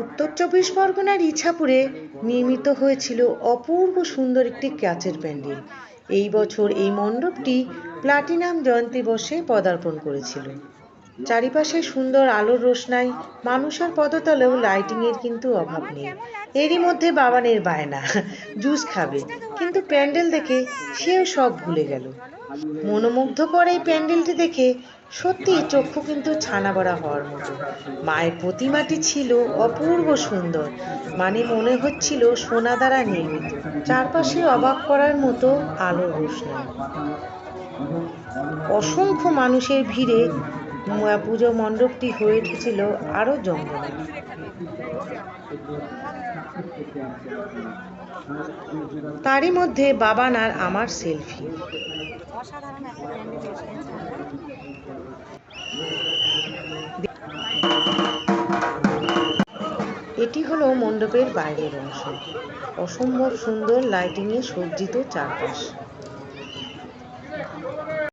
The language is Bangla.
উত্তর চব্বিশ পরগনার ইছাপুরে নির্মিত হয়েছিল অপূর্ব সুন্দর একটি ক্যাচের প্যান্ডেল। এই বছর এই মণ্ডপটি প্লাটিনাম জয়ন্তী বর্ষে পদার্পণ করেছিল। চারিপাশে সুন্দর আলোর রোশনাই, মানুষের পদতলেও লাইটিংয়ের কিন্তু অভাব নেই। এরই মধ্যে বাবানের বায়না, জুস খাবে, কিন্তু প্যান্ডেল দেখে সেও সব ভুলে গেল। মনোমুগ্ধকর এই প্যান্ডেলটি দেখে সত্যি চক্ষু কিন্তু ছানা বড়া হওয়ার মতো। মায়ের প্রতিমাটি ছিল অপূর্ব সুন্দর মানে মনে হচ্ছিল সোনা দ্বারা নির্মিত। চারপাশে অবাক করার মতো আলো রোশনাই। অসংখ্য মানুষের ভিড়ে পুজো মণ্ডপটি হয়ে উঠেছিল আরও জমজমাট তারই মধ্যে বাবান আর আমার সেলফি। এটি হলো মণ্ডপের বাইরের অংশ। অসম্ভব সুন্দর লাইটিংয়ে সজ্জিত চারপাশ।